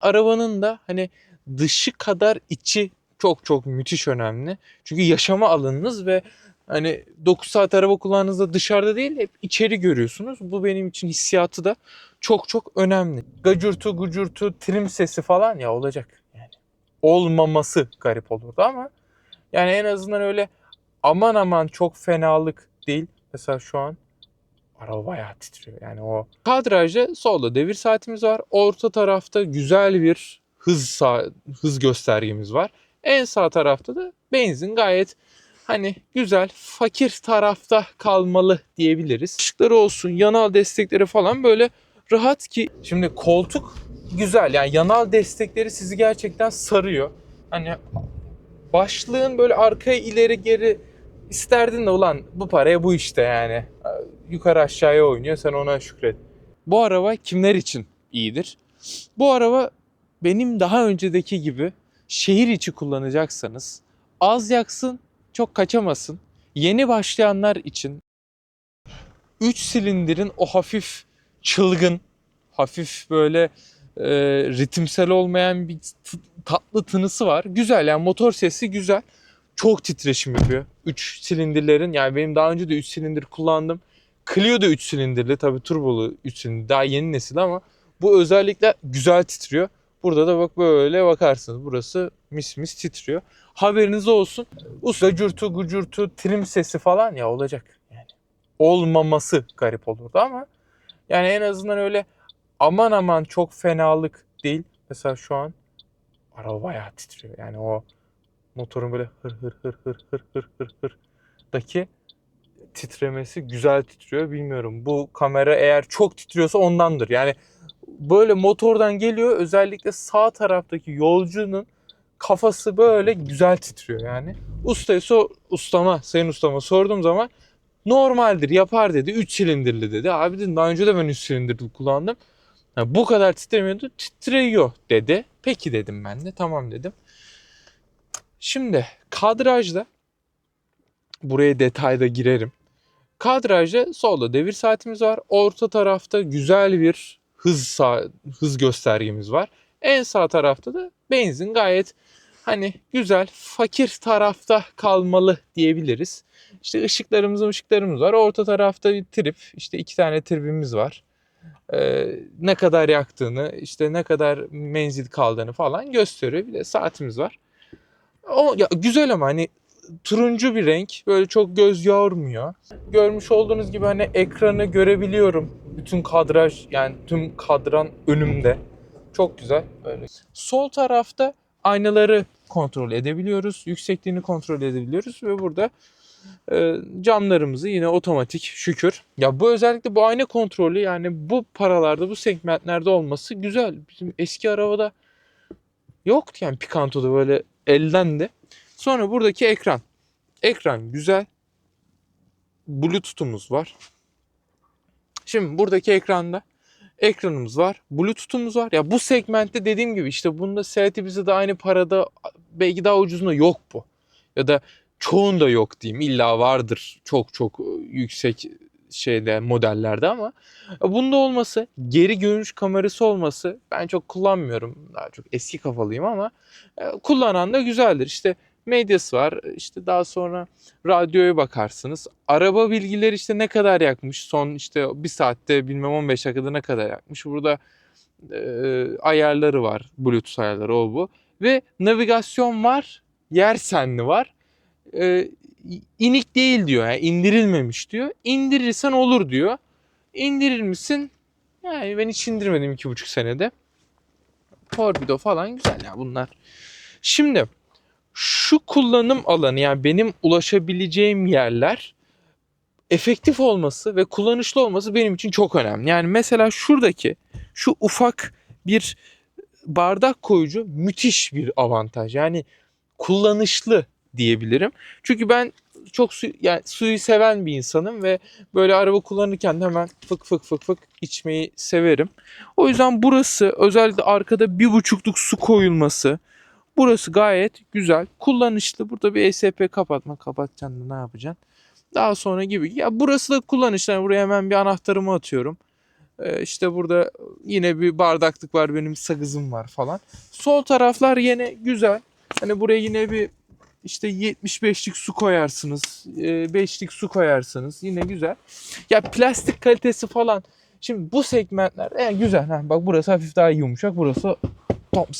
Arabanın da hani dışı kadar içi çok çok müthiş önemli. Çünkü yaşama alanınız ve hani 9 saat araba kullandığınızda dışarıda değil hep içeri görüyorsunuz. Bu benim için hissiyatı da çok çok önemli. Gacurtu gucurtu trim sesi falan ya olacak yani. Olmaması garip olurdu ama yani en azından öyle aman aman çok fenalık değil. Mesela şu an araba bayağı titriyor. Yani o kadrajda solda devir saatimiz var. Orta tarafta güzel bir hız hız göstergemiz var. En sağ tarafta da benzin gayet hani güzel fakir tarafta kalmalı diyebiliriz. Işıkları olsun, yanal destekleri falan böyle rahat ki şimdi koltuk güzel yani yanal destekleri sizi gerçekten sarıyor. Hani başlığın böyle arkaya ileri geri isterdin de ulan bu paraya bu işte yani. Yukarı aşağıya oynuyor sen ona şükret. Bu araba kimler için iyidir? Bu araba benim daha öncedeki gibi şehir içi kullanacaksanız az yaksın çok kaçamasın. Yeni başlayanlar için 3 silindirin o hafif çılgın, hafif böyle e, ritimsel olmayan bir tatlı tınısı var. Güzel yani motor sesi güzel. Çok titreşim yapıyor. 3 silindirlerin yani benim daha önce de 3 silindir kullandım. Clio da 3 silindirli tabii turbolu 3 silindir daha yeni nesil ama bu özellikle güzel titriyor. Burada da bak böyle bakarsınız burası mis mis titriyor. Haberiniz olsun. Usta gacurtu gucurtu trim sesi falan ya olacak yani. Olmaması garip olurdu ama yani en azından öyle aman aman çok fenalık değil. Mesela şu an araba bayağı titriyor. Yani o motorun böyle hır hır hır hır hır hır hır hır daki titremesi güzel titriyor. Bilmiyorum. Bu kamera eğer çok titriyorsa ondandır. Yani böyle motordan geliyor. Özellikle sağ taraftaki yolcunun kafası böyle güzel titriyor yani. Ustaya so ustama, sayın ustama sorduğum zaman normaldir yapar dedi. 3 silindirli dedi. Abi dedim daha önce de ben 3 silindirli kullandım. Ha, bu kadar titremiyordu. Titriyor dedi. Peki dedim ben de. Tamam dedim. Şimdi kadrajda buraya detayda girerim. Kadrajda solda devir saatimiz var. Orta tarafta güzel bir hız hız göstergemiz var. En sağ tarafta da benzin gayet hani güzel fakir tarafta kalmalı diyebiliriz. İşte ışıklarımız ışıklarımız var. Orta tarafta bir trip işte iki tane tripimiz var. Ee, ne kadar yaktığını işte ne kadar menzil kaldığını falan gösteriyor. Bir de saatimiz var. O ya güzel ama hani turuncu bir renk böyle çok göz yormuyor. Görmüş olduğunuz gibi hani ekranı görebiliyorum. Bütün kadraj yani tüm kadran önümde. Çok güzel böyle. Sol tarafta aynaları kontrol edebiliyoruz. Yüksekliğini kontrol edebiliyoruz ve burada e, camlarımızı yine otomatik şükür. Ya bu özellikle bu ayna kontrolü yani bu paralarda bu segmentlerde olması güzel. Bizim eski arabada yoktu yani Picanto'da böyle elden de. Sonra buradaki ekran. Ekran güzel. Bluetooth'umuz var. Şimdi buradaki ekranda ekranımız var. Bluetooth'umuz var. Ya bu segmentte dediğim gibi işte bunda Seat'i bize de aynı parada belki daha ucuzunda yok bu. Ya da çoğunda yok diyeyim. İlla vardır çok çok yüksek şeyde modellerde ama bunda olması, geri görünüş kamerası olması ben çok kullanmıyorum. Daha çok eski kafalıyım ama e, kullanan da güzeldir. İşte medyası var. İşte daha sonra radyoya bakarsınız. Araba bilgileri işte ne kadar yakmış. Son işte bir saatte bilmem 15 dakikada ne kadar yakmış. Burada e, ayarları var. Bluetooth ayarları o bu. Ve navigasyon var. Yer senli var. E, inik değil diyor. Yani indirilmemiş diyor. İndirirsen olur diyor. İndirir misin? Yani ben hiç indirmedim iki buçuk senede. Torpido falan güzel ya bunlar. Şimdi şu kullanım alanı yani benim ulaşabileceğim yerler efektif olması ve kullanışlı olması benim için çok önemli. Yani mesela şuradaki şu ufak bir bardak koyucu müthiş bir avantaj. Yani kullanışlı diyebilirim. Çünkü ben çok su, yani suyu seven bir insanım ve böyle araba kullanırken de hemen fık fık fık fık içmeyi severim. O yüzden burası özellikle arkada bir buçukluk su koyulması Burası gayet güzel, kullanışlı. Burada bir ESP kapatma, kapatacaksın da ne yapacaksın? Daha sonra gibi. Ya burası da kullanışlı. Yani buraya hemen bir anahtarımı atıyorum. Ee, işte burada yine bir bardaklık var benim sakızım var falan. Sol taraflar yine güzel. Hani buraya yine bir işte 75'lik su koyarsınız. 5'lik su koyarsınız. Yine güzel. Ya plastik kalitesi falan. Şimdi bu segmentler e, güzel. Ha, bak burası hafif daha yumuşak. Burası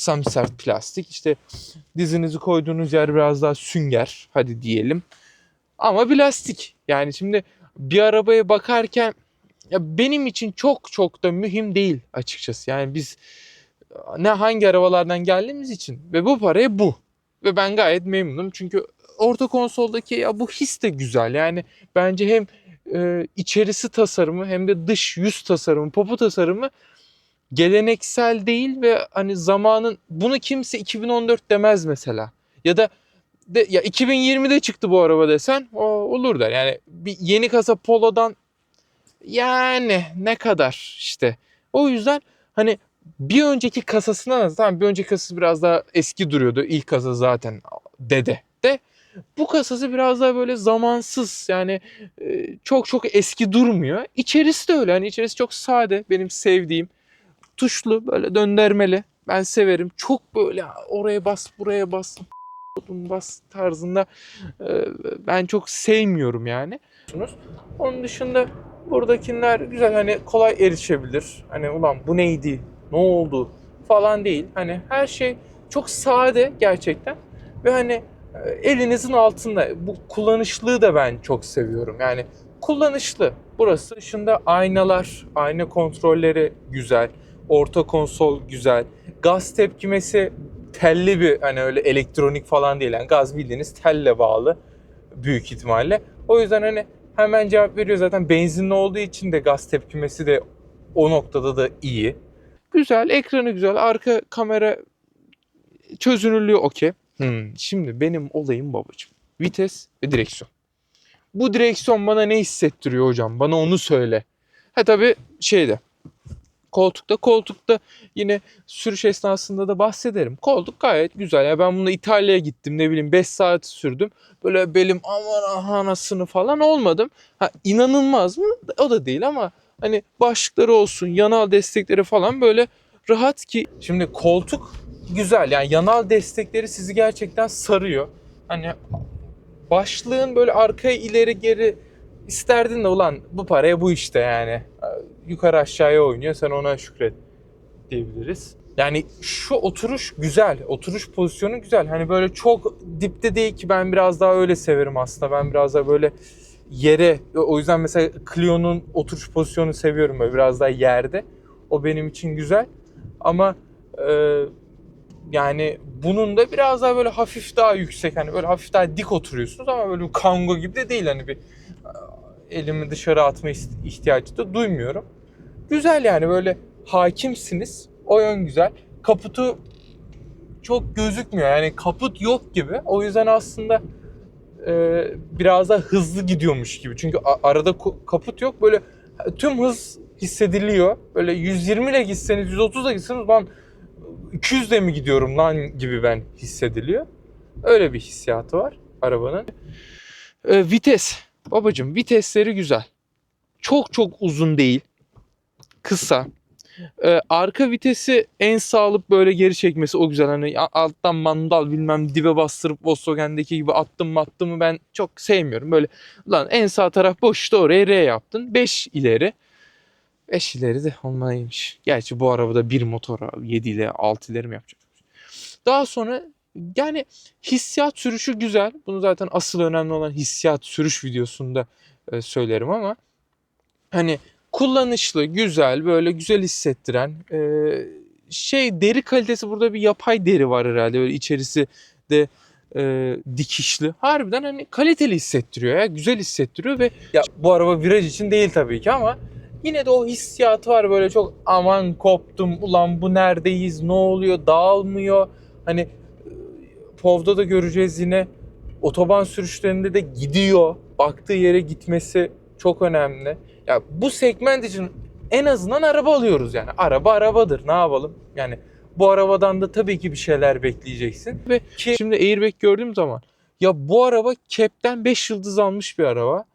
tam sert plastik. İşte dizinizi koyduğunuz yer biraz daha sünger. Hadi diyelim. Ama plastik. Yani şimdi bir arabaya bakarken ya benim için çok çok da mühim değil açıkçası. Yani biz ne hangi arabalardan geldiğimiz için ve bu paraya bu. Ve ben gayet memnunum çünkü orta konsoldaki ya bu his de güzel. Yani bence hem e, içerisi tasarımı hem de dış yüz tasarımı, popu tasarımı geleneksel değil ve hani zamanın bunu kimse 2014 demez mesela. Ya da de, ya 2020'de çıktı bu araba desen o olur der. Yani bir yeni kasa Polo'dan yani ne kadar işte. O yüzden hani bir önceki kasasına tamam bir önceki kasası biraz daha eski duruyordu. İlk kasa zaten dede de. Bu kasası biraz daha böyle zamansız yani e, çok çok eski durmuyor. İçerisi de öyle. Hani içerisi çok sade. Benim sevdiğim. Tuşlu böyle döndürmeli. Ben severim. Çok böyle oraya bas buraya bas bas tarzında e, ben çok sevmiyorum yani. Onun dışında buradakiler güzel hani kolay erişebilir. Hani ulan bu neydi? Ne oldu? falan değil. Hani her şey çok sade gerçekten. Ve hani elinizin altında. Bu kullanışlığı da ben çok seviyorum. Yani kullanışlı. Burası dışında aynalar, ayna kontrolleri güzel. Orta konsol güzel. Gaz tepkimesi telli bir hani öyle elektronik falan değil. Yani gaz bildiğiniz telle bağlı büyük ihtimalle. O yüzden hani hemen cevap veriyor zaten benzinli olduğu için de gaz tepkimesi de o noktada da iyi. Güzel, ekranı güzel, arka kamera çözünürlüğü okey. Hmm, şimdi benim olayım babacığım. Vites ve direksiyon. Bu direksiyon bana ne hissettiriyor hocam? Bana onu söyle. Ha tabii şeyde koltukta koltukta yine sürüş esnasında da bahsederim. Koltuk gayet güzel. Ya ben bununla İtalya'ya gittim ne bileyim 5 saat sürdüm. Böyle belim aman anasını falan olmadım. Ha inanılmaz mı? O da değil ama hani başlıkları olsun, yanal destekleri falan böyle rahat ki. Şimdi koltuk güzel yani yanal destekleri sizi gerçekten sarıyor. Hani başlığın böyle arkaya ileri geri isterdin de ulan bu paraya bu işte yani. Yukarı aşağıya oynuyor sen ona şükret diyebiliriz. Yani şu oturuş güzel. Oturuş pozisyonu güzel. Hani böyle çok dipte değil ki ben biraz daha öyle severim aslında. Ben biraz daha böyle yere o yüzden mesela Clio'nun oturuş pozisyonunu seviyorum böyle biraz daha yerde. O benim için güzel. Ama yani bunun da biraz daha böyle hafif daha yüksek hani böyle hafif daha dik oturuyorsunuz ama böyle bir kango gibi de değil hani bir elimi dışarı atma ihtiyacı da duymuyorum. Güzel yani böyle hakimsiniz. O yön güzel. Kaputu çok gözükmüyor. Yani kaput yok gibi. O yüzden aslında e, biraz da hızlı gidiyormuş gibi. Çünkü arada kaput yok. Böyle tüm hız hissediliyor. Böyle 120 ile gitseniz 130 ile gitseniz lan 200 de mi gidiyorum lan gibi ben hissediliyor. Öyle bir hissiyatı var arabanın. E, vites. Babacım vitesleri güzel. Çok çok uzun değil. Kısa. Ee, arka vitesi en sağlıp böyle geri çekmesi o güzel. Hani alttan mandal bilmem dibe bastırıp Volkswagen'deki gibi attım mı ben çok sevmiyorum. Böyle lan en sağ taraf boş işte oraya R yaptın. 5 ileri. 5 ileri de olmalıymış. Gerçi bu arabada bir motora 7 ile 6 ileri mi yapacak? Daha sonra yani hissiyat sürüşü güzel. Bunu zaten asıl önemli olan hissiyat sürüş videosunda e, söylerim ama hani kullanışlı, güzel, böyle güzel hissettiren e, şey deri kalitesi burada bir yapay deri var herhalde. Böyle içerisi de e, dikişli. Harbiden hani kaliteli hissettiriyor ya. Güzel hissettiriyor ve ya bu araba viraj için değil tabii ki ama yine de o hissiyatı var böyle çok aman koptum ulan bu neredeyiz ne oluyor dağılmıyor. Hani POV'da da göreceğiz yine otoban sürüşlerinde de gidiyor. Baktığı yere gitmesi çok önemli. Ya bu segment için en azından araba alıyoruz yani. Araba arabadır. Ne yapalım? Yani bu arabadan da tabii ki bir şeyler bekleyeceksin. Ve şimdi airbag gördüğüm zaman ya bu araba cap'ten 5 yıldız almış bir araba.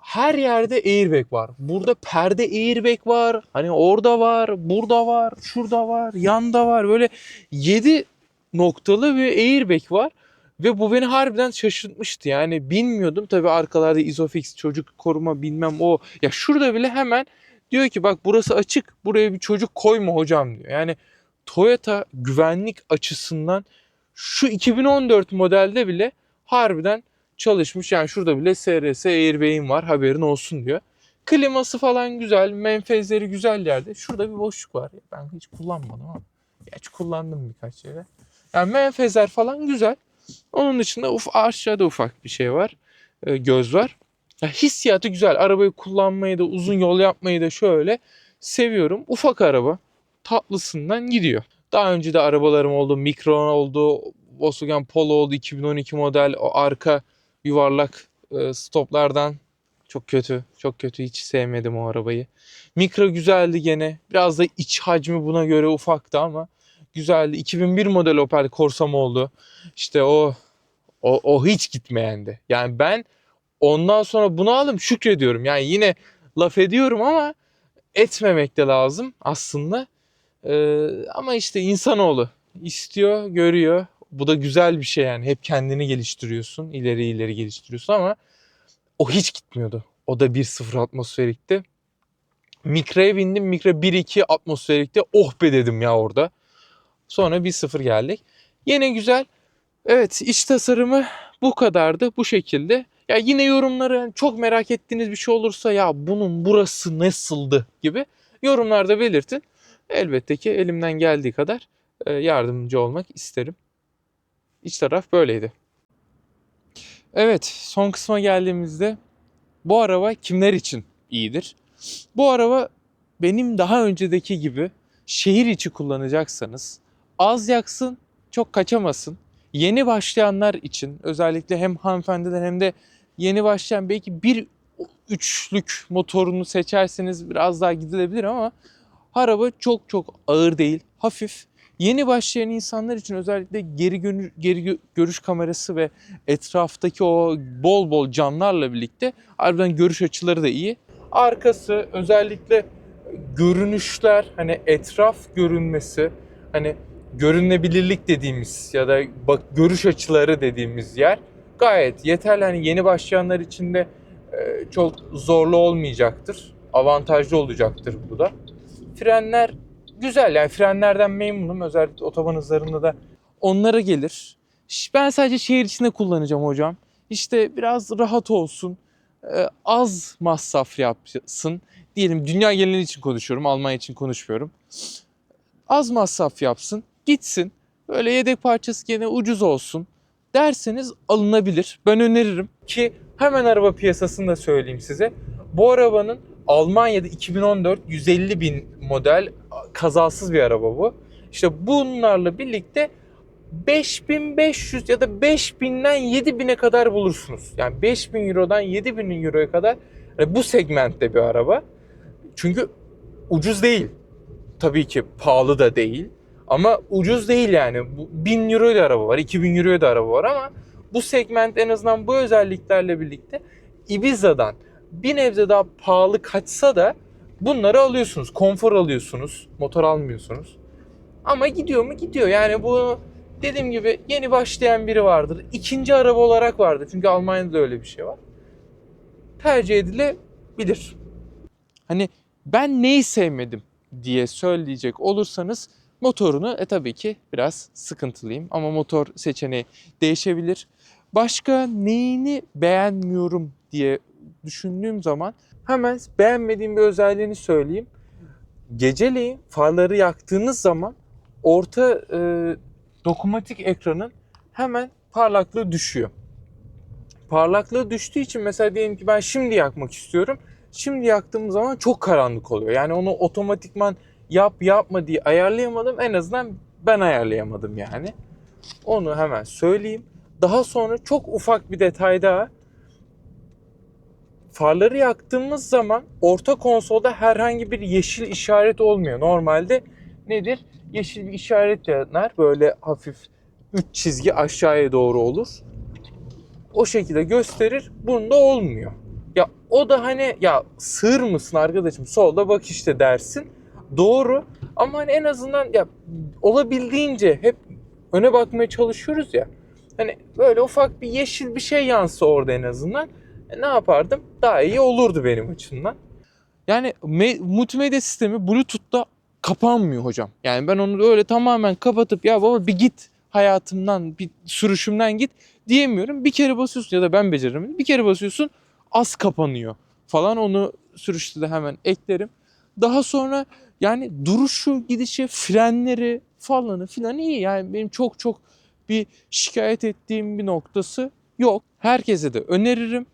Her yerde airbag var. Burada perde airbag var. Hani orada var, burada var, şurada var, yanda var. Böyle 7 noktalı bir airbag var. Ve bu beni harbiden şaşırtmıştı. Yani bilmiyordum. Tabii arkalarda Isofix, çocuk koruma bilmem o. Ya şurada bile hemen diyor ki bak burası açık. Buraya bir çocuk koyma hocam diyor. Yani Toyota güvenlik açısından şu 2014 modelde bile harbiden çalışmış. Yani şurada bile SRS airbag'im var haberin olsun diyor. Kliması falan güzel, menfezleri güzel yerde. Şurada bir boşluk var. Ben hiç kullanmadım ama. Gerçi kullandım birkaç yere. Yani menfezler falan güzel. Onun dışında uf, aşağıda ufak bir şey var. e, göz var. Ya hissiyatı güzel. Arabayı kullanmayı da uzun yol yapmayı da şöyle seviyorum. Ufak araba. Tatlısından gidiyor. Daha önce de arabalarım oldu. Micron oldu. Volkswagen Polo oldu. 2012 model. O arka yuvarlak e, stoplardan çok kötü. Çok kötü. Hiç sevmedim o arabayı. Micro güzeldi gene. Biraz da iç hacmi buna göre ufaktı ama güzeldi. 2001 model Opel Corsa'm oldu. İşte o o, o hiç gitmeyendi. Yani ben ondan sonra bunu aldım şükrediyorum. Yani yine laf ediyorum ama etmemek de lazım aslında. Ee, ama işte insanoğlu istiyor, görüyor. Bu da güzel bir şey yani. Hep kendini geliştiriyorsun, ileri ileri geliştiriyorsun ama o hiç gitmiyordu. O da 1.0 atmosferikti. Mikra'ya bindim. Mikra 1.2 atmosferikte. Oh be dedim ya orada. Sonra 1.0 geldik. Yine güzel. Evet iç tasarımı bu kadardı. Bu şekilde. Ya yine yorumları çok merak ettiğiniz bir şey olursa ya bunun burası nasıldı gibi yorumlarda belirtin. Elbette ki elimden geldiği kadar e, yardımcı olmak isterim. İç taraf böyleydi. Evet son kısma geldiğimizde bu araba kimler için iyidir? Bu araba benim daha öncedeki gibi şehir içi kullanacaksanız az yaksın çok kaçamasın. Yeni başlayanlar için özellikle hem hanımefendiler hem de yeni başlayan belki bir üçlük motorunu seçerseniz biraz daha gidilebilir ama araba çok çok ağır değil, hafif. Yeni başlayan insanlar için özellikle geri, gönü- geri gö- görüş kamerası ve etraftaki o bol bol camlarla birlikte harbiden görüş açıları da iyi. Arkası özellikle görünüşler hani etraf görünmesi hani görünebilirlik dediğimiz ya da bak görüş açıları dediğimiz yer gayet yeterli. Hani yeni başlayanlar için de e, çok zorlu olmayacaktır. Avantajlı olacaktır bu da. Frenler güzel yani frenlerden memnunum. Özellikle otoban hızlarında da onlara gelir. Ben sadece şehir içinde kullanacağım hocam. İşte biraz rahat olsun. e, Az masraf yapsın. Diyelim dünya geneli için konuşuyorum. Almanya için konuşmuyorum. Az masraf yapsın. Gitsin. Böyle yedek parçası gene ucuz olsun derseniz alınabilir. Ben öneririm ki hemen araba piyasasını da söyleyeyim size. Bu arabanın Almanya'da 2014 150 bin model kazasız bir araba bu. İşte bunlarla birlikte 5500 ya da 5000'den 7000'e kadar bulursunuz. Yani 5000 Euro'dan 7000 Euro'ya kadar yani bu segmentte bir araba. Çünkü ucuz değil. Tabii ki pahalı da değil. Ama ucuz değil yani. Bu 1000 Euro'ya da araba var, 2000 Euro'ya da araba var ama bu segment en azından bu özelliklerle birlikte Ibiza'dan bir nebze daha pahalı kaçsa da bunları alıyorsunuz. Konfor alıyorsunuz. Motor almıyorsunuz. Ama gidiyor mu? Gidiyor. Yani bu dediğim gibi yeni başlayan biri vardır. İkinci araba olarak vardır. Çünkü Almanya'da da öyle bir şey var. Tercih edilebilir. Hani ben neyi sevmedim diye söyleyecek olursanız motorunu e tabii ki biraz sıkıntılıyım ama motor seçeneği değişebilir. Başka neyini beğenmiyorum diye düşündüğüm zaman hemen beğenmediğim bir özelliğini söyleyeyim. Geceleyin farları yaktığınız zaman orta e, dokunmatik ekranın hemen parlaklığı düşüyor. Parlaklığı düştüğü için mesela diyelim ki ben şimdi yakmak istiyorum. Şimdi yaktığım zaman çok karanlık oluyor. Yani onu otomatikman yap yapma diye ayarlayamadım. En azından ben ayarlayamadım yani. Onu hemen söyleyeyim. Daha sonra çok ufak bir detay daha. Farları yaktığımız zaman orta konsolda herhangi bir yeşil işaret olmuyor. Normalde nedir? Yeşil bir işaret yanar. Böyle hafif 3 çizgi aşağıya doğru olur. O şekilde gösterir. Bunda olmuyor. Ya o da hani ya sığır mısın arkadaşım solda bak işte dersin. Doğru ama hani en azından ya olabildiğince hep öne bakmaya çalışıyoruz ya. Hani böyle ufak bir yeşil bir şey yansa orada en azından e, ne yapardım? Daha iyi olurdu benim açımdan. Yani me- multimedya sistemi Bluetooth'ta kapanmıyor hocam. Yani ben onu öyle tamamen kapatıp ya baba bir git hayatımdan, bir sürüşümden git diyemiyorum. Bir kere basıyorsun ya da ben beceririm. Bir kere basıyorsun az kapanıyor falan onu sürüşte de hemen eklerim. Daha sonra yani duruşu, gidişi, frenleri falanı filan iyi. Yani benim çok çok bir şikayet ettiğim bir noktası yok. Herkese de öneririm.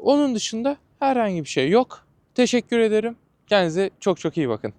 Onun dışında herhangi bir şey yok. Teşekkür ederim. Kendinize çok çok iyi bakın.